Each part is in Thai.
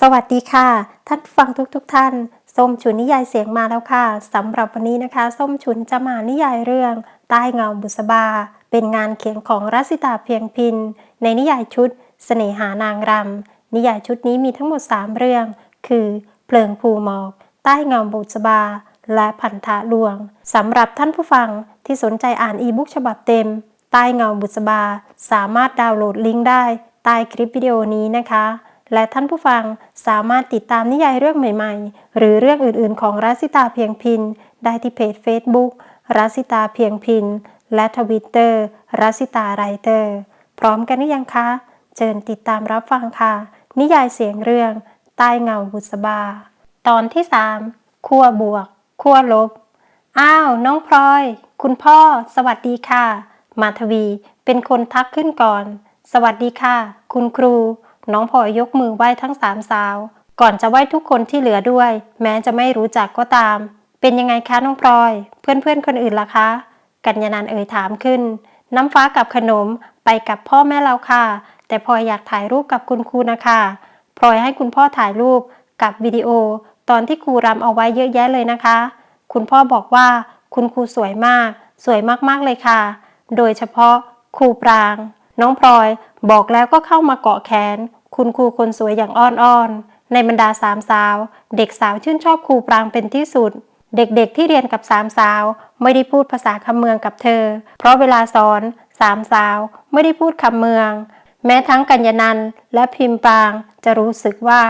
สวัสดีค่ะ ท่านฟังทุกๆทท่าน ส้มฉุนนิยายเสียงมาแล้วค่ะสำหรับวันนี้นะคะ ส้มฉุนจะมานิยายเรื่อง ใต้เงาบุษบา เป็นงานเขียนของรัสิตาเพียงพิน ในนิยายชุดเสน่หานางรำนิยายชุดนี้มีทั้งหมด 3 เรื่อง คือ เพลิงภูหมอก ใต้เงาบุษบา และพันธะลวงสำหรับท่านผู้ฟังที่สนใจอ่านอีบุ๊กฉบับเต็ม ใต้เงาบุษบา สามารถดาวน์โหลดลิงก์ได้ใต้คลิปวิดีโอนี้นะคะ และท่านผู้ฟังสามารถติดตามนิยายเรื่องใหม่ๆ หรือเรื่องอื่นๆ ของรัสิตาเพียงพิน ได้ที่เพจ Facebook รัสิตาเพียงพิน และทวิตเตอร์รัสิตาไรเตอร์ พร้อมกันหรือยังคะเชิญติดตามรับฟังค่ะ นิยายเสียงเรื่อง ใต้เงาบุษบา ตอนที่ 3ขั้วบวกขั้วลบ อ้าว น้องพลอย คุณพ่อ สวัสดีค่ะ มาทวีเป็นคนทักขึ้นก่อน สวัสดีค่ะ คุณครู น้องพลอยยกมือไหว้ทั้งสามสาว ก่อนจะไหว้ทุกคนที่เหลือด้วย แม้จะไม่รู้จักก็ตาม เป็นยังไงคะน้องพลอย เพื่อนเพื่อนคนอื่นล่ะคะ กัญญานันเอ่ยถามขึ้น น้ำฟ้ากับขนมไปกับพ่อแม่เราค่ะ แต่พลอยอยากถ่ายรูปกับคุณครูนะคะพลอยให้คุณพ่อถ่ายรูปกับวิดีโอ ตอนที่ครูรำเอาไว้เยอะแยะเลยนะคะ คุณพ่อบอกว่าคุณครูสวยมาก สวยมากๆเลยค่ะ โดยเฉพาะครูปราง น้องพลอยบอกแล้วก็เข้ามาเกาะแขน คุณครูคนสวยอย่างอ้อนๆ ในบรรดาสามสาว เด็กสาวชื่นชอบครูปรางเป็นที่สุด เด็กๆที่เรียนกับสามสาว ไม่ได้พูดภาษาคำเมืองกับเธอ เพราะเวลาสอนสามสาวไม่ได้พูดคำเมือง แม้ทั้งกัญญานันและพิมพ์ปรางจะรู้สึกว่า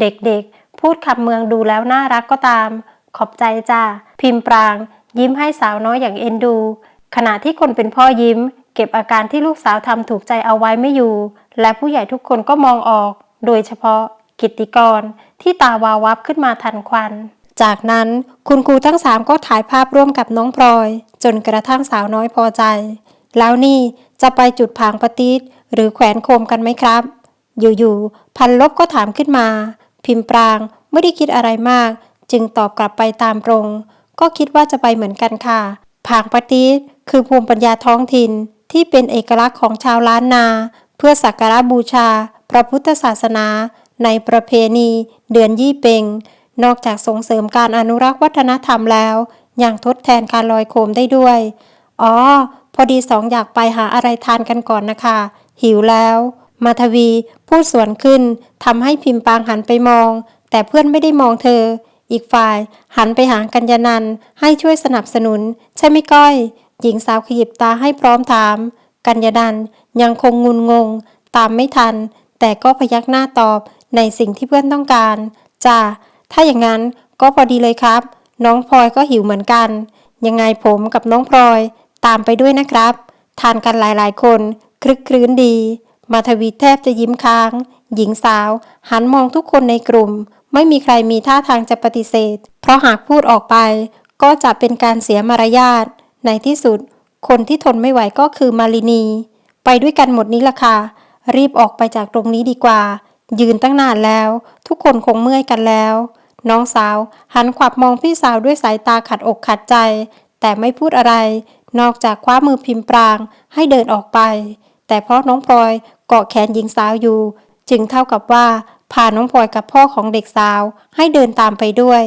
เด็กๆ พูดคำเมืองดูแล้วน่ารักก็ตาม ขอบใจจ้าพิมพ์ปรางยิ้มให้สาวน้อยอย่างเอ็นดู ขณะที่คนเป็นพ่อยิ้ม เก็บอาการที่ลูกสาวทำถูกใจเอาไว้ไม่อยู่ และผู้ใหญ่ทุกคนก็มองออก โดยเฉพาะ กิตติกร ที่ตาวาววับขึ้นมาทันควัน จากนั้นคุณครูทั้งสามก็ถ่ายภาพร่วมกับน้องพลอย จนกระทั่งสาวน้อยพอใจ แล้วนี่จะไปจุดผางปะติดหรือแขวนโคมกันไหมครับ อยู่ๆพันลบก็ถามขึ้นมา พิมพ์ปรางไม่ได้คิดอะไรมาก จึงตอบกลับไปตามตรง ก็คิดว่าจะไปเหมือนกันค่ะผางปะติด คือภูมิปัญญาท้องถิ่นที่เป็นเอกลักษณ์ของชาวล้านนา เพื่อสักการะบูชา พระพุทธศาสนา ในประเพณี เดือนยี่เปงนอกจากส่งเสริมการอนุรักษ์วัฒนธรรมแล้ว ยังทดแทนการลอยโคมได้ด้วย อ๋อ พอดีสองอยากไปหาอะไรทานกันก่อนนะคะ หิวแล้ว มาทวีพูดสวนขึ้นทำให้พิมพ์ปางหันไปมอง แต่เพื่อนไม่ได้มองเธอ อีกฝ่าย หันไปหากัญญานันให้ช่วยสนับสนุน ใช่ไหมก้อย หญิงสาวขยิบตาให้พร้อมถาม กัญญานันยังคงงุนงง ตามไม่ทัน แต่ก็พยักหน้าตอบในสิ่งที่เพื่อนต้องการจ้าถ้าอย่างนั้นก็พอดีเลยครับ น้องพลอยก็หิวเหมือนกัน ยังไงผมกับน้องพลอย ตามไปด้วยนะครับ ทานกันหลายๆ คน คลึกคลื้นดี มาทวีแทบจะยิ้มค้าง หญิงสาว หันมองทุกคนในกลุ่ม ไม่มีใครมีท่าทางจะปฏิเสธ เพราะหากพูดออกไป ก็จะเป็นการเสียมารยาท ในที่สุด คนที่ทนไม่ไหวก็คือมาลินี ไปด้วยกันหมดนี้ละค่ะ รีบออกไปจากตรงนี้ดีกว่า ยืนตั้งนานแล้ว ทุกคนคงเมื่อยกันแล้ว น้องสาวหันขวับมองพี่สาวด้วยสายตาขัดอกขัดใจ แต่ไม่พูดอะไร นอกจากคว้ามือพิมพ์ปราง ให้เดินออกไป แต่เพราะน้องพลอยเกาะแขนหญิงสาวอยู่ จึงเท่ากับว่าพาน้องพลอยกับพ่อของเด็กสาวให้เดินตามไปด้วย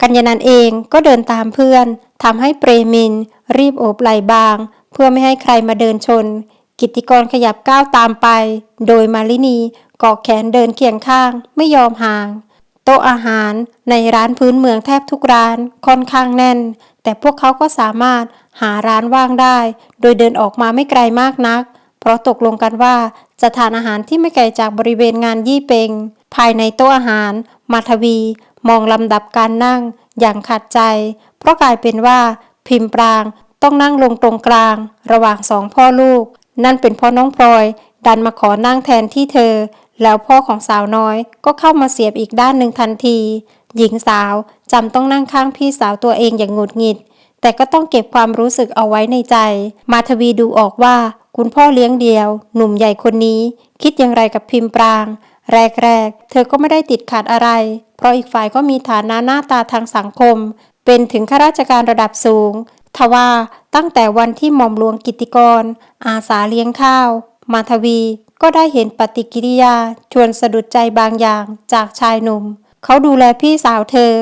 กัญญานันเองก็เดินตามเพื่อนทำให้เปรมิน รีบโอบไหลบาง เพื่อไม่ให้ใครมาเดินชน กิตติกรขยับก้าวตามไป โดยมาลินีเกาะแขนเดินเคียงข้างไม่ยอมห่าง โต๊ะอาหารในร้านพื้นเมืองแทบทุกร้านค่อนข้างแน่น แต่พวกเขาก็สามารถหาร้านว่างได้ โดยเดินออกมาไม่ไกลมากนัก เพราะตกลงกันว่าจะทานอาหารที่ไม่ไกลจากบริเวณงานยี่เปงภายในโต๊ะอาหาร มาทวี มองลำดับการนั่งอย่างขัดใจ เพราะกลายเป็นว่า พิมพ์ปรางต้องนั่งลงตรงกลาง ระหว่างสองพ่อลูก นั่นเป็นเพราะน้องพลอย ดันมาขอนั่งแทนที่เธอ แล้วพ่อของสาวน้อยก็เข้ามาเสียบอีกด้านหนึ่งทันที หญิงสาวจำต้องนั่งข้างพี่สาวตัวเองอย่างหงุดหงิด แต่ก็ต้องเก็บความรู้สึกเอาไว้ในใจ มาทวีดูออกว่า คุณพ่อเลี้ยงเดียว หนุ่มใหญ่คนนี้ คิดอย่างไรกับพิมพ์ปราง แรกๆ เธอก็ไม่ได้ติดขัดอะไร เพราะอีกฝ่ายก็มีฐานะหน้าตาทางสังคม เป็นถึงข้าราชการระดับสูง ทว่าตั้งแต่วันที่หม่อมหลวงกิติกร อาสาเลี้ยงข้าว มาทวีก็ได้เห็นปฏิกิริยา ชวนสะดุดใจบางอย่างจากชายหนุ่ม เขาดูแลพี่สาวเธอ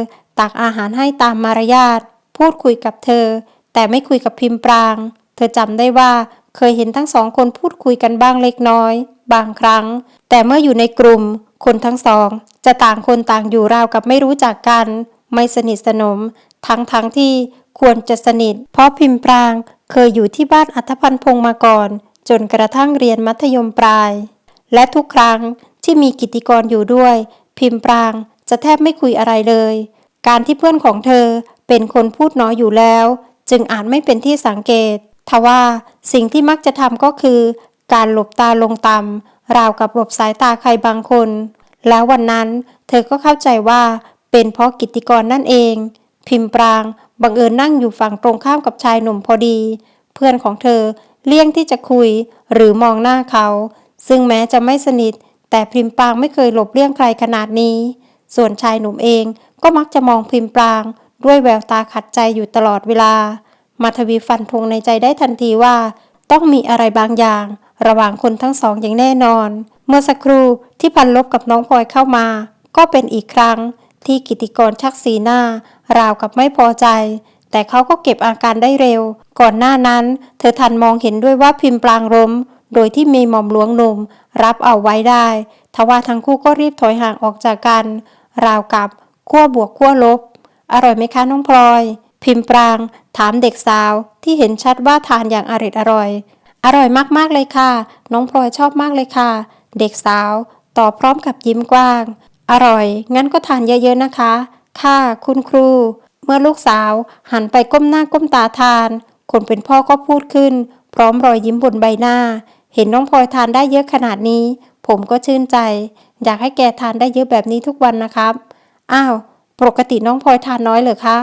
ตักอาหารให้ตามมารยาท พูดคุยกับเธอ แต่ไม่คุยกับพิมพ์ปราง เธอจำได้ว่าเคยเห็นทั้งสองคนพูดคุยกันบ้างเล็กน้อยบางครั้ง แต่เมื่ออยู่ในกลุ่ม คนทั้งสอง จะต่างคนต่างอยู่ราวกับไม่รู้จักกัน ไม่สนิทสนม ทั้งทั้งที่ควรจะสนิท เพราะพิมพ์ปรางเคยอยู่ที่บ้านอัธพันธ์พงมาก่อน จนกระทั่งเรียนมัธยมปลาย และทุกครั้งที่มีกิตติกรอยู่ด้วย พิมพ์ปรางจะแทบไม่คุยอะไรเลย การที่เพื่อนของเธอเป็นคนพูดน้อยอยู่แล้ว จึงอาจไม่เป็นที่สังเกตทว่าสิ่งที่มักจะทำก็คือ การหลบตาลงต่ำราวกับหลบสายตาใครบางคน แล้ววันนั้นเธอก็เข้าใจว่าเป็นเพราะกิตติกรนั่นเอง พิมพ์ปรางบังเอิญนั่งอยู่ฝั่งตรงข้ามกับชายหนุ่มพอดี เพื่อนของเธอเลี่ยงที่จะคุยหรือมองหน้าเขา ซึ่งแม้จะไม่สนิท แต่พิมพ์ปรางไม่เคยหลบเลี่ยงใครขนาดนี้ ส่วนชายหนุ่มเองก็มักจะมองพิมพ์ปราง ด้วยแววตาขัดใจอยู่ตลอดเวลา มาทวีฟันธงในใจได้ทันทีว่า ต้องมีอะไรบางอย่าง ระหว่างคนทั้งสองอย่างแน่นอน เมื่อสักครู่ที่พันลบกับน้องพลอยเข้ามา ก็เป็นอีกครั้งที่กิติกรชักสีหน้า ราวกับไม่พอใจ แต่เขาก็เก็บอาการได้เร็ว ก่อนหน้านั้น เธอทันมองเห็นด้วยว่าพิมพ์ปรางล้มโดยที่มีหม่อมหลวงหนุ่ม รับเอาไว้ได้ทว่าทั้งคู่ก็รีบถอยห่างออกจากกัน ราวกับขั้วบวกขั้วลบ อร่อยไหมคะน้องพลอย พิมพ์ปราง ถามเด็กสาวที่เห็นชัดว่าทานอย่างอริดอร่อย อร่อยมากๆเลยค่ะ น้องพลอยชอบมากเลยค่ะ เด็กสาวตอบพร้อมกับยิ้มกว้าง อร่อย งั้นก็ทานเยอะๆนะคะ ค่ะ คุณครู เมื่อลูกสาวหันไปก้มหน้าก้มตาทาน คนเป็นพ่อก็พูดขึ้น พร้อมรอยยิ้มบนใบหน้า เห็นน้องพลอยทานได้เยอะขนาดนี้ ผมก็ชื่นใจ อยากให้แกทานได้เยอะแบบนี้ทุกวันนะครับ อ้าว ปกติน้องพลอยทานน้อยเหรอคะ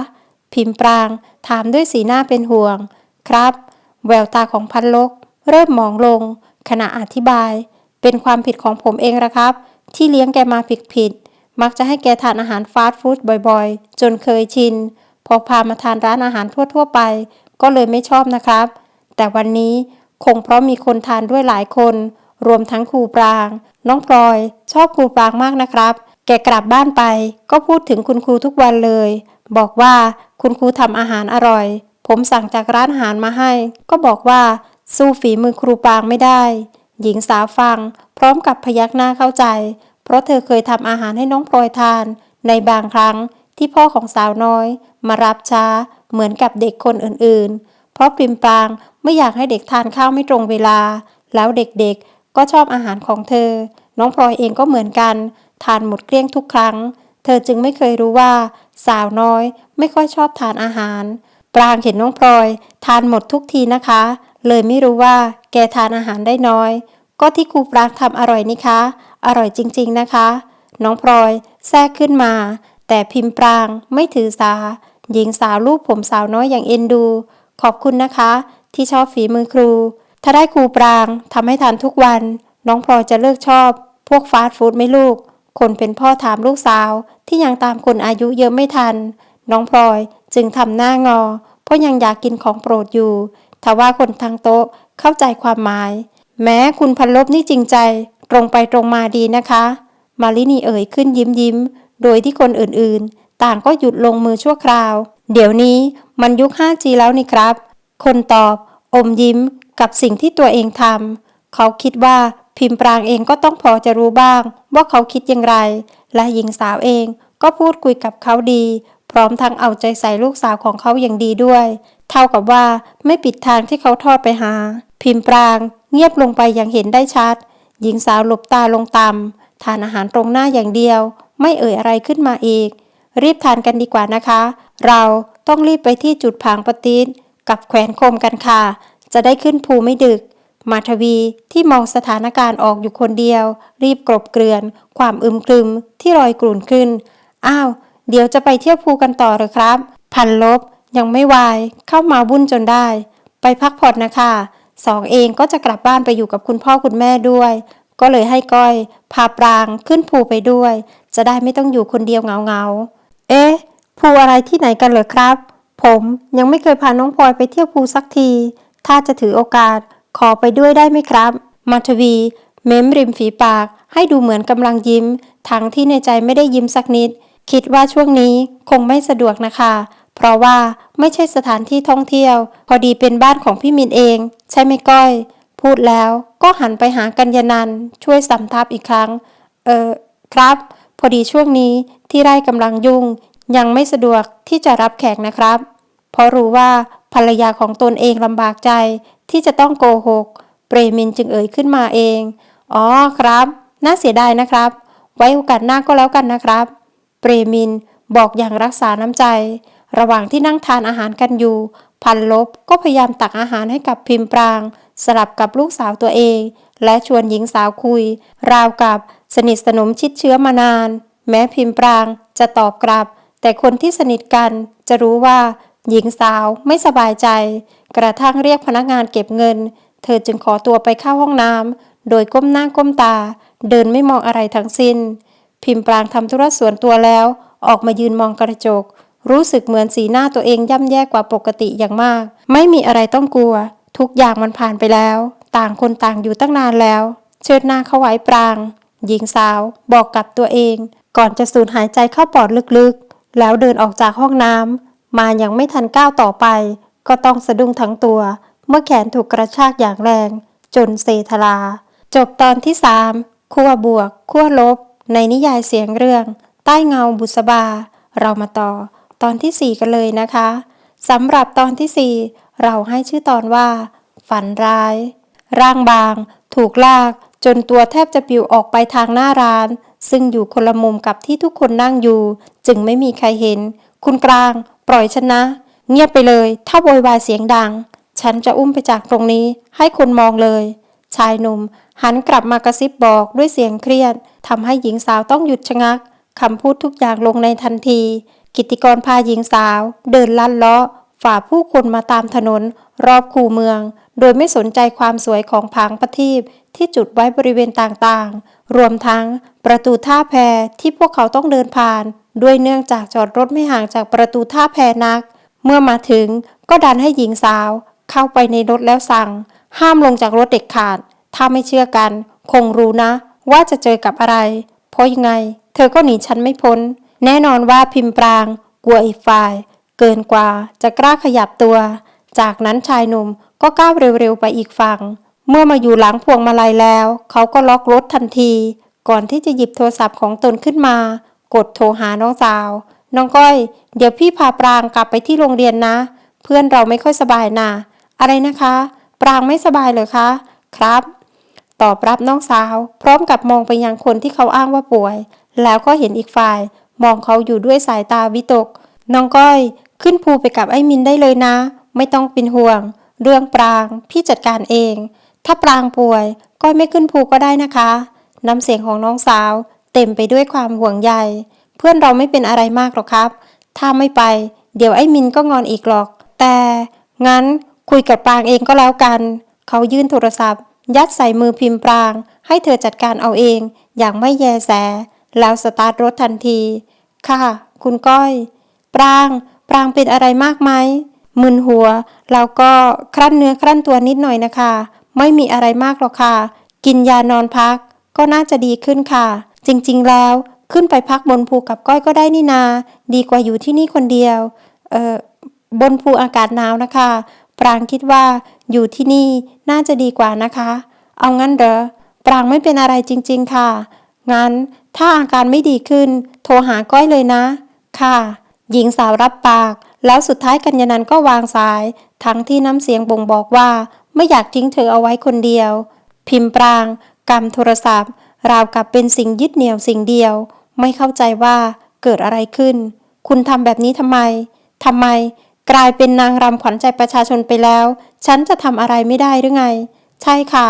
พิมพ์ปราง ถามด้วยสีหน้าเป็นห่วง ครับ แววตาของพันลก เริ่มมองลง ขณะอธิบาย เป็นความผิดของผมเองละครับ ที่เลี้ยงแกมาผิดผิด มักจะให้แกทานอาหารฟาสต์ฟู้ดบ่อยๆ จนเคยชิน พอพามาทานร้านอาหารทั่วๆไป ก็เลยไม่ชอบนะครับ แต่วันนี้คงเพราะมีคนทานด้วยหลายคน รวมทั้งครูปราง น้องพลอย ชอบครูปรางมากนะครับ แกกลับบ้านไป ก็พูดถึงคุณครูทุกวันเลย บอกว่าคุณครูทำอาหารอร่อย ผมสั่งจากร้านอาหารมาให้ ก็บอกว่า สู้ฝีมือครูปางไม่ได้ หญิงสาวฟัง พร้อมกับพยักหน้าเข้าใจ เพราะเธอเคยทำอาหารให้น้องพลอยทาน ในบางครั้งที่พ่อของสาวน้อย มารับช้าเหมือนกับเด็กคนอื่นๆ เพราะปิมปางไม่อยากให้เด็กทานข้าวไม่ตรงเวลา แล้วเด็กๆก็ชอบอาหารของเธอ น้องพลอยเองก็เหมือนกัน ทานหมดเกลี้ยงทุกครั้ง เธอจึงไม่เคยรู้ว่า สาวน้อยไม่ค่อยชอบทานอาหาร ปรางเห็นน้องพลอย ทานหมดทุกทีนะคะ เลยไม่รู้ว่าแกทานอาหารได้น้อย ก็ที่ครูปรางทำอร่อยนี่คะ อร่อยจริงๆนะคะ น้องพลอยแทรกขึ้นมา แต่พิมพ์ปรางไม่ถือสา หญิงสาวรูปผมสาวน้อยอย่างเอ็นดู ขอบคุณนะคะ ที่ชอบฝีมือครู ถ้าได้ครูปรางทำให้ทานทุกวัน น้องพลอยจะเลิกชอบ พวกฟาสต์ฟู้ดไหม่ลูก คนเป็นพ่อถามลูกสาว ที่ยังตามคนอายุเยอะไม่ทัน น้องพลอยจึงทำหน้างอ เพราะยังอยากกินของโปรดอยู่ ทว่าคนทางโต๊ะเข้าใจความหมาย แม้คุณพันลบนี่จริงใจ ตรงไปตรงมาดีนะคะ มาลินีเอ่ยขึ้นยิ้มยิ้ม โดยที่คนอื่นๆ ต่างก็หยุดลงมือชั่วคราว เดี๋ยวนี้มันยุค 5G แล้วนี่ครับ คนตอบ อมยิ้มกับสิ่งที่ตัวเองทำเขาคิดว่าพิมพ์ปรางเองก็ต้องพอจะรู้บ้าง ว่าเขาคิดอย่างไร และหญิงสาวเองก็พูดคุยกับเขาดี พร้อมทั้งเอาใจใส่ลูกสาวของเขาอย่างดีด้วย เท่ากับว่าไม่ปิดทางที่เขาทอดไปหา พิมพ์ปราง เงียบลงไปอย่างเห็นได้ชัด หญิงสาวหลบตาลงต่ำทานอาหารตรงหน้าอย่างเดียว ไม่เอ่ยอะไรขึ้นมาอีก รีบทานกันดีกว่านะคะ เราต้องรีบไปที่จุดผางปฏิษกับแขวนโคมกันค่ะ จะได้ขึ้นภูไม่ดึก มาทวีที่มองสถานการณ์ออกอยู่คนเดียว รีบกรบเกลื่อน ความอึมครึมที่รอยกลุ่นขึ้น อ้าว เดี๋ยวจะไปเที่ยวภูกันต่อเหรอครับ พันลบ ยังไม่วายเข้ามาวุ่นจนได้ ไปพักผ่อนนะคะสองเองก็จะกลับบ้านไปอยู่กับคุณพ่อคุณแม่ด้วย ก็เลยให้ก้อย พาปรางขึ้นภูไปด้วย จะได้ไม่ต้องอยู่คนเดียวเหงาเอ๊ะภูอะไรที่ไหนกันเหรอครับ ผมยังไม่เคยพาน้องพลอยไปเที่ยวภูสักที ถ้าจะถือโอกาส ขอไปด้วยได้ไหมครับมาทวี เม้มริมฝีปาก ให้ดูเหมือนกำลังยิ้ม ทั้งที่ในใจไม่ได้ยิ้มสักนิด คิดว่าช่วงนี้คงไม่สะดวกนะคะ เพราะว่าไม่ใช่สถานที่ท่องเที่ยว พอดีเป็นบ้านของพี่มินเอง ใช่ไหมก้อย พูดแล้วก็หันไปหากัญญานันช่วยสำทับอีกครั้ง เออครับ พอดีช่วงนี้ที่ไร่กำลังยุ่ง ยังไม่สะดวกที่จะรับแขกนะครับ เพราะรู้ว่าภรรยาของตนเองลำบากใจที่จะต้องโกหก เปรมินจึงเอ่ยขึ้นมาเอง อ๋อครับ น่าเสียดายนะครับ ไว้โอกาสหน้าก็แล้วกันนะครับ เปรมินบอกอย่างรักษาน้ำใจ ระหว่างที่นั่งทานอาหารกันอยู่ พันลบก็พยายามตักอาหารให้กับพิมพ์ปราง สลับกับลูกสาวตัวเอง และชวนหญิงสาวคุย ราวกับสนิทสนมชิดเชื้อมานาน แม้พิมพ์ปรางจะตอบกลับ แต่คนที่สนิทกันจะรู้ว่า หญิงสาวไม่สบายใจ กระทั่งเรียกพนักงานเก็บเงิน เธอจึงขอตัวไปเข้าห้องน้ำโดยก้มหน้าก้มตา เดินไม่มองอะไรทั้งสิ้น พิมพ์ปรางทำธุระส่วนตัวแล้ว ออกมายืนมองกระจก รู้สึกเหมือนสีหน้าตัวเองย่ำแย่กว่าปกติอย่างมาก ไม่มีอะไรต้องกลัว ทุกอย่างมันผ่านไปแล้ว ต่างคนต่างอยู่ตั้งนานแล้ว เชิดหน้าเขาไว้ปราง หญิงสาวบอกกับตัวเอง ก่อนจะสูดหายใจเข้าปอดลึกๆ แล้วเดินออกจากห้องน้ำมายังไม่ทันก้าวต่อไป ก็ต้องสะดุ้งทั้งตัว เมื่อแขนถูกกระชากอย่างแรง จนเซทลา จบตอนที่สามขั้วบวกขั้วลบ ในนิยายเสียงเรื่อง ใต้เงาบุษบา เรามาต่อ ตอนที่สี่กันเลยนะคะสำหรับตอนที่สี่เราให้ชื่อตอนว่า ฝันร้าย ร่างบาง ถูกลาก จนตัวแทบจะปลิวออกไปทางหน้าร้าน ซึ่งอยู่คนละมุมกับที่ทุกคนนั่งอยู่ จึงไม่มีใครเห็น คุณกลาง ปล่อยฉันนะ เงียบไปเลย ถ้าโวยวายเสียงดัง ฉันจะอุ้มไปจากตรงนี้ ให้คนมองเลย ชายหนุ่ม หันกลับมากระซิบบอกด้วยเสียงเครียดทำให้หญิงสาวต้องหยุดชะงักคำพูดทุกอย่างลงในทันที กิตติกรพาหญิงสาว เดินลัดเลาะ ฝ่าผู้คนมาตามถนน รอบคูเมือง โดยไม่สนใจความสวยของผางประทีปที่จุดไว้บริเวณต่างๆ รวมทั้งประตูท่าแพที่พวกเขาต้องเดินผ่าน ด้วยเนื่องจากจอดรถไม่ห่างจากประตูท่าแพนัก เมื่อมาถึงก็ดันให้หญิงสาว เข้าไปในรถแล้วสั่ง ห้ามลงจากรถเด็ดขาด ถ้าไม่เชื่อกัน คงรู้นะ ว่าจะเจอกับอะไร เพราะยังไง เธอก็หนีฉันไม่พ้น แน่นอนว่าพิมพ์ปราง กลัวอีกฝ่าย เกินกว่าจะกล้าขยับตัว จากนั้นชายหนุ่มก็ก้าวเร็วๆไปอีกฝั่ง เมื่อมาอยู่หลังพวงมาลัยแล้ว เขาก็ล็อกรถทันที ก่อนที่จะหยิบโทรศัพท์ของตนขึ้นมา กดโทรหาน้องสาว น้องก้อย เดี๋ยวพี่พาปรางกลับไปที่โรงเรียนนะ เพื่อนเราไม่ค่อยสบายนะ อะไรนะคะ ปรางไม่สบายเลยคะ ครับตอบรับน้องสาว พร้อมกับมองไปยังคนที่เขาอ้างว่าป่วย แล้วก็เห็นอีกฝ่าย มองเขาอยู่ด้วยสายตาวิตก น้องก้อย ขึ้นภูไปกับไอ้มินได้เลยนะ ไม่ต้องเป็นห่วง เรื่องปราง พี่จัดการเอง ถ้าปรางป่วย ก้อยไม่ขึ้นภูก็ได้นะคะน้ำเสียงของน้องสาว เต็มไปด้วยความห่วงใย เพื่อนเราไม่เป็นอะไรมากหรอกครับ ถ้าไม่ไป เดี๋ยวไอ้มินก็งอนอีกหรอก แต่ งั้นคุยกับปรางเองก็แล้วกัน เขายื่นโทรศัพท์ ยัดใส่มือพิมพ์ปราง ให้เธอจัดการเอาเอง อย่างไม่แยแส แล้วสตาร์ทรถทันที ค่ะ คุณก้อย ปราง ปรางเป็นอะไรมากไหมมึนหัว แล้วก็ครั่นเนื้อครั่นตัวนิดหน่อยนะคะ ไม่มีอะไรมากหรอกค่ะ กินยานอนพัก ก็น่าจะดีขึ้นค่ะ จริงๆแล้วขึ้นไปพักบนภูกับก้อยก็ได้นี่นา ดีกว่าอยู่ที่นี่คนเดียว เอ่อ บนภูอากาศหนาวนะคะ ปรางคิดว่าอยู่ที่นี่น่าจะดีกว่านะคะ เอางั้นเหรอ ปรางไม่เป็นอะไรจริง ๆ ค่ะ งั้นถ้าอาการไม่ดีขึ้น โทรหาก้อยเลยนะ ค่ะ หญิงสาวรับปาก แล้วสุดท้ายกัญญานันก็วางสาย ทั้งที่น้ำเสียงบ่งบอกว่า ไม่อยากทิ้งเธอเอาไว้คนเดียว พิมพ์ปรางกำโทรศัพท์ ราวกับเป็นสิ่งยึดเหนี่ยวสิ่งเดียว ไม่เข้าใจว่าเกิดอะไรขึ้น คุณทำแบบนี้ทำไมทำไม กลายเป็นนางรำขวัญใจประชาชนไปแล้ว ฉันจะทำอะไรไม่ได้หรือไง ใช่ค่ะ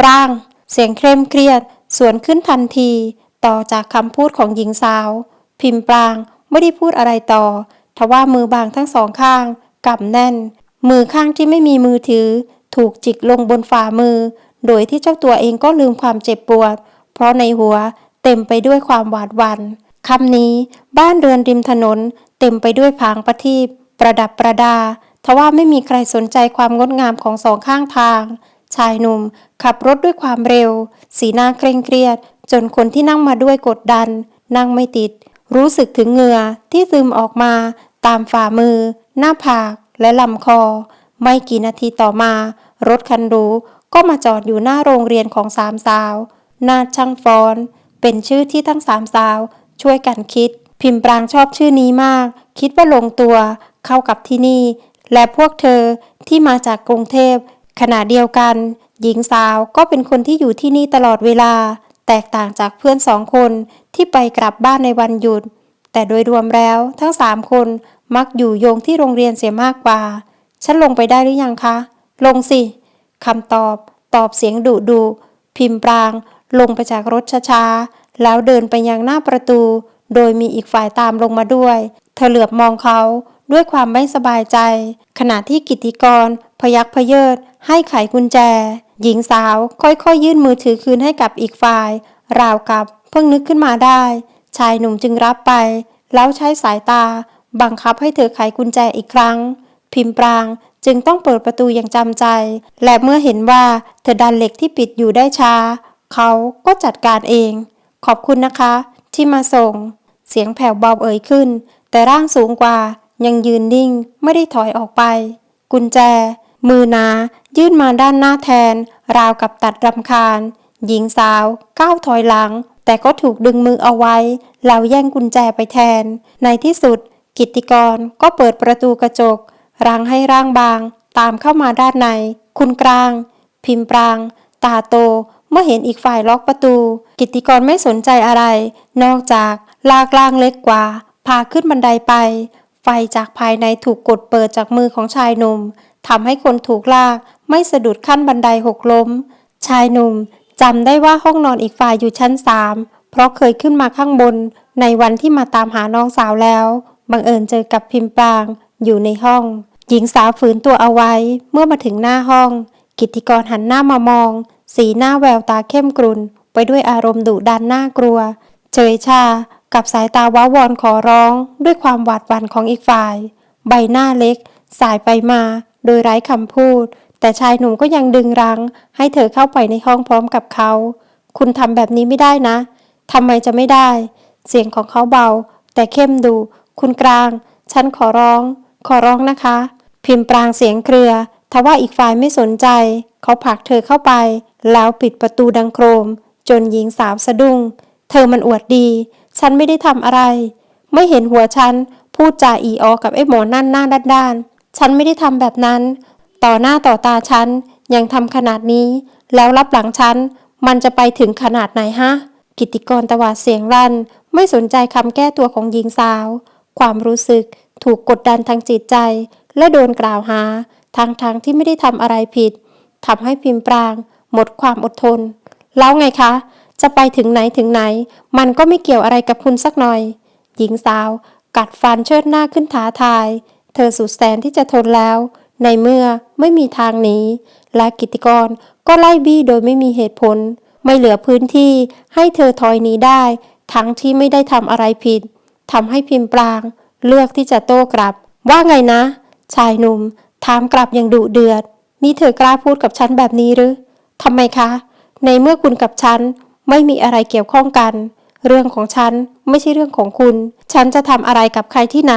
ปราง เสียงเคร่มเครียด สวนขึ้นทันที ต่อจากคำพูดของหญิงสาว พิมพ์ปรางไม่ได้พูดอะไรต่อ ทว่ามือบางทั้งสองข้างกำแน่น มือข้างที่ไม่มีมือถือ ถูกจิกลงบนฝ่ามือ โดยที่เจ้าตัวเองก็ลืมความเจ็บปวด เพราะในหัวเต็มไปด้วยความหวาดหวัน่นคำนี้บ้านเรือนริมถนน เต็มไปด้วยผางประทีปปประดับประดาทว่าไม่มีใครสนใจความงดงามของสองข้างทาง ชายหนุ่มขับรถด้วยความเร็ว สีหน้าเคร่งเครียด จนคนที่นั่งมาด้วยกดดัน นั่งไม่ติด รู้สึกถึงเหงื่อที่ซึมออกมา ตามฝ่ามือ หน้าผาก และลำคอ ไม่กี่นาทีต่อมา รถคันหรูก็มาจอดอยู่หน้าโรงเรียนของสามสาว นาช่างฟอน เป็นชื่อที่ทั้งสามสาว ช่วยกันคิด พิมพ์ปรางชอบชื่อนี้มาก คิดว่าลงตัว เข้ากับที่นี่ และพวกเธอที่มาจากกรุงเทพ ขณะเดียวกัน หญิงสาวก็เป็นคนที่อยู่ที่นี่ตลอดเวลา แตกต่างจากเพื่อนสองคนที่ไปกลับบ้านในวันหยุด แต่โดยรวมแล้วทั้งสามคนมักอยู่โยงที่โรงเรียนเสียมากกว่า ฉันลงไปได้หรือยังคะ ลงสิคำตอบ ตอบเสียงดุดุพิมพ์ปราง ลงไปจากรถช้าๆ แล้วเดินไปยังหน้าประตู โดยมีอีกฝ่ายตามลงมาด้วย เธอเหลือบมองเขา ด้วยความไม่สบายใจ ขณะที่กิติกร พยักพเยิดให้ไขกุญแจ หญิงสาวค่อยๆ ยื่นมือถือคืนให้กับอีกฝ่าย ราวกับเพิ่งนึกขึ้นมาได้ ชายหนุ่มจึงรับไป แล้วใช้สายตา บังคับให้เธอไขกุญแจอีกครั้ง พิมพ์ปรางจึงต้องเปิดประตูอย่างจำใจ และเมื่อเห็นว่าเธอดันเหล็กที่ปิดอยู่ได้ช้า เขาก็จัดการเอง ขอบคุณนะคะ ที่มาส่ง เสียงแผ่วเบาเอ่ยขึ้น แต่ร่างสูงกว่า ยังยืนนิ่งไม่ได้ถอยออกไป กุญแจ มือนา ยื่นมาด้านหน้าแทน ราวกับตัดรำคาญ หญิงสาว ก้าวถอยหลัง แต่ก็ถูกดึงมือเอาไว้แล้วแย่งกุญแจไปแทน ในที่สุด กิตติกรก็เปิดประตูกระจกรังให้ร่างบาง ตามเข้ามาด้านใน คุณกลาง พิมพ์ปราง ตาโต เมื่อเห็นอีกฝ่ายล็อกประตู กิตติกรไม่สนใจอะไร นอกจากลากลางเล็กกว่า พาขึ้นบันไดไป ไฟจากภายในถูกกดเปิดจากมือของชายหนุ่มทำให้คนถูกลากไม่สะดุดขั้นบันไดหกล้ม ชายหนุ่มจำได้ว่าห้องนอนอีกฝ่ายอยู่ชั้นสามเพราะเคยขึ้นมาข้างบน ในวันที่มาตามหาน้องสาวแล้ว บังเอิญเจอกับพิมพ์ปาง อยู่ในห้อง หญิงสาวฝืนตัวเอาไว้ เมื่อมาถึงหน้าห้อง กิตติกรหันหน้ามามอง สีหน้าแววตาเข้มกรุนไปด้วยอารมณ์ดุดันน่ากลัว เฉยชา กับสายตาว้าวอนขอร้องด้วยความหวาดหวั่นของอีกฝ่าย ใบหน้าเล็ก สายไปมา โดยไร้คำพูด แต่ชายหนุ่มก็ยังดึงรั้ง ให้เธอเข้าไปในห้องพร้อมกับเขา คุณทำแบบนี้ไม่ได้นะทำไมจะไม่ได้ เสียงของเขาเบา แต่เข้มดู คุณกลาง ฉันขอร้อง ขอร้องนะคะ พิมพ์ปรางเสียงเครือทว่าอีกฝ่ายไม่สนใจ เขาผลักเธอเข้าไป แล้วปิดประตูดังโครม จนหญิงสาวสะดุ้ง เธอมันอวดดี ฉันไม่ได้ทำอะไร ไม่เห็นหัวฉัน พูดจาอีออกับไอ้หมอนั่นหน้าด้านๆ ฉันไม่ได้ทำแบบนั้น ต่อหน้าต่อตาฉัน ยังทำขนาดนี้ แล้วรับหลังฉัน มันจะไปถึงขนาดไหนฮะ กิตติกรตวาดเสียงรัน ไม่สนใจคำแก้ตัวของหญิงสาว ความรู้สึกถูกกดดันทางจิตใจ และโดนกล่าวหา ทางทางที่ไม่ได้ทำอะไรผิดทำให้พิมพ์ปราง หมดความอดทน แล้วไงคะ จะไปถึงไหนถึงไหน มันก็ไม่เกี่ยวอะไรกับคุณสักหน่อย หญิงสาว กัดฟันเชิดหน้าขึ้นท้าทาย เธอสุดแสนที่จะทนแล้ว ในเมื่อไม่มีทางหนีและกิติกรก็ไล่บี้โดยไม่มีเหตุผล ไม่เหลือพื้นที่ให้เธอถอยหนีได้ ทั้งที่ไม่ได้ทำอะไรผิดทำให้พิมพ์ปราง เลือกที่จะโต้กลับ ว่าไงนะ ชายหนุ่มถามกลับอย่างดุเดือด นี่เธอกล้าพูดกับฉันแบบนี้หรือทำไมคะ ในเมื่อคุณกับฉัน ไม่มีอะไรเกี่ยวข้องกัน เรื่องของฉันไม่ใช่เรื่องของคุณ ฉันจะทำอะไรกับใครที่ไหน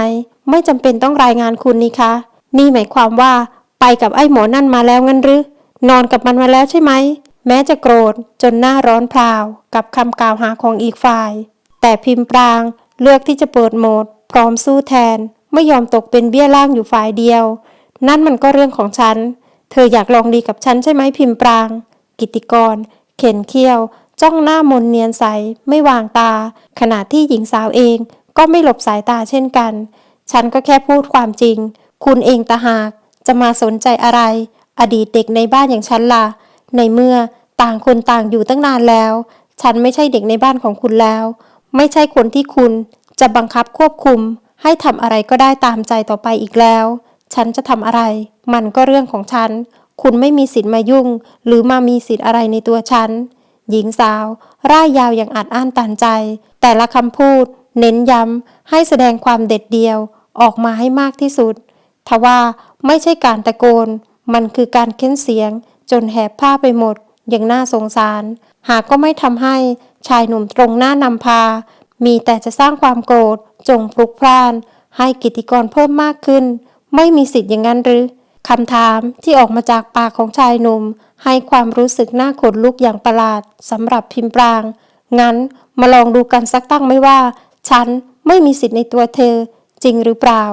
ไม่จำเป็นต้องรายงานคุณนี่คะ นี่หมายความว่า ไปกับไอ้หมอนั่นมาแล้วงั้นหรือนอนกับมันมาแล้วใช่ไหม แม้จะโกรธจนหน้าร้อนพลาว กับคำกล่าวหาของอีกฝ่าย แต่พิมพ์ปรางเลือกที่จะเปิดโหมด พร้อมสู้แทน ไม่ยอมตกเป็นเบี้ยล่างอยู่ฝ่ายเดียว นั่นมันก็เรื่องของฉัน เธออยากลองดีกับฉันใช่ไหมพิมพ์ปราง กิตติกร เข็นเขี้ยว จ้องหน้ามนเนียนใสไม่วางตา ขณะที่หญิงสาวเองก็ไม่หลบสายตาเช่นกัน ฉันก็แค่พูดความจริง คุณเองตะหากจะมาสนใจอะไร อดีตเด็กในบ้านอย่างฉันล่ะ ในเมื่อต่างคนต่างอยู่ตั้งนานแล้ว ฉันไม่ใช่เด็กในบ้านของคุณแล้ว ไม่ใช่คนที่คุณจะบังคับควบคุม ให้ทำอะไรก็ได้ตามใจต่อไปอีกแล้ว ฉันจะทำอะไร มันก็เรื่องของฉัน คุณไม่มีสิทธิ์มายุ่ง หรือมามีสิทธิ์อะไรในตัวฉัน หญิงสาว ร่ายยาวอย่างอัดอั้นตันใจ แต่ละคำพูด เน้นย้ำให้แสดงความเด็ดเดียวออกมาให้มากที่สุด ทว่าไม่ใช่การตะโกน มันคือการเค้นเสียง จนแหบผ้าไปหมด อย่างน่าสงสาร หากก็ไม่ทำให้ชายหนุ่มตรงหน้านำพา มีแต่จะสร้างความโกรธจงพลุกพล่าน ให้กิติกรเพิ่มมากขึ้น ไม่มีสิทธิ์อย่างนั้นหรือ คำถามที่ออกมาจากปากของชายหนุ่ม ให้ความรู้สึกน่าขนลุกอย่างประหลาดสำหรับพิมพ์ปราง งั้นมาลองดูกันสักตั้งไม่ว่า ฉันไม่มีสิทธิ์ในตัวเธอ จริงหรือเปล่า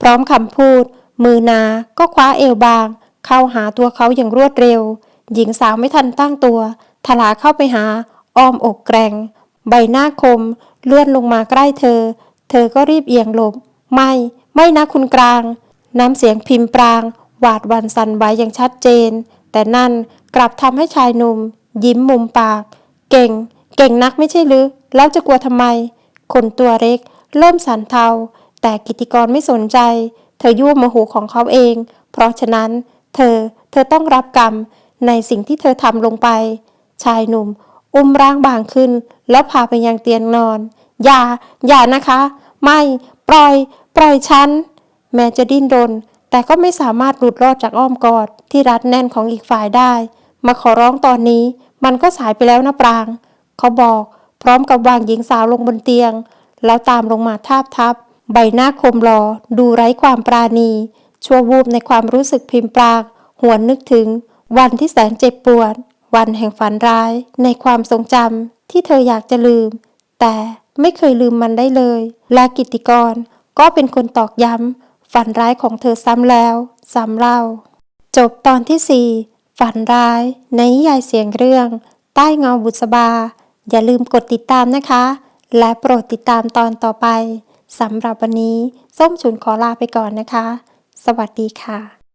พร้อมคำพูด มือนา ก็คว้าเอวบาง เข้าหาตัวเขาอย่างรวดเร็ว หญิงสาวไม่ทันตั้งตัวทลาเข้าไปหา อ้อมอกแกร่งใบหน้าคม เลื่อนลงมาใกล้เธอ เธอก็รีบเอียงหลบ ไม่ ไม่นะคุณกลาง น้ำเสียงพิมพ์ปราง วาดวันสันไหวอย่างชัดเจน แต่นั่นกลับทำให้ชายหนุ่ม ยิ้มมุมปาก เก่ง เก่งนักไม่ใช่หรือ แล้วจะกลัวทำไม คนตัวเล็ก เริ่มสันเทา แต่กิติกรไม่สนใจ เธอยั่วโมโหของเขาเอง เพราะฉะนั้น เธอ เธอต้องรับกรรม ในสิ่งที่เธอทำลงไป ชายหนุ่ม อุ้มร่างบางขึ้น แล้วพาไปยังเตียงนอน อย่า อย่านะคะ ไม่ ปล่อย ปล่อยฉัน แม้จะดิ้นรน แต่ก็ไม่สามารถหลุดรอดจากอ้อมกอดที่รัดแน่นของอีกฝ่ายได้ มาขอร้องตอนนี้ มันก็สายไปแล้วนะปราง เขาบอก พร้อมกับวางหญิงสาวลงบนเตียง แล้วตามลงมาทาบทับ ใบหน้าคมรอ ดูไร้ความปราณี ชั่ววูบในความรู้สึกพิมพ์ปราง หวนนึกถึง วันที่แสนเจ็บปวด วันแห่งฝันร้าย ในความทรงจำที่เธออยากจะลืม แต่ไม่เคยลืมมันได้เลยและกิตติกรก็เป็นคนตอกย้ำ ฝันร้ายของเธอซ้ำแล้ว ซ้ำเล่า จบตอนที่ 4 ฝันร้ายในนิยายเสียงเรื่อง ใต้เงาบุษบา อย่าลืมกดติดตามนะคะ และโปรดติดตามตอนต่อไปสำหรับวันนี้ ส้มฉุนขอลาไปก่อนนะคะ สวัสดีค่ะ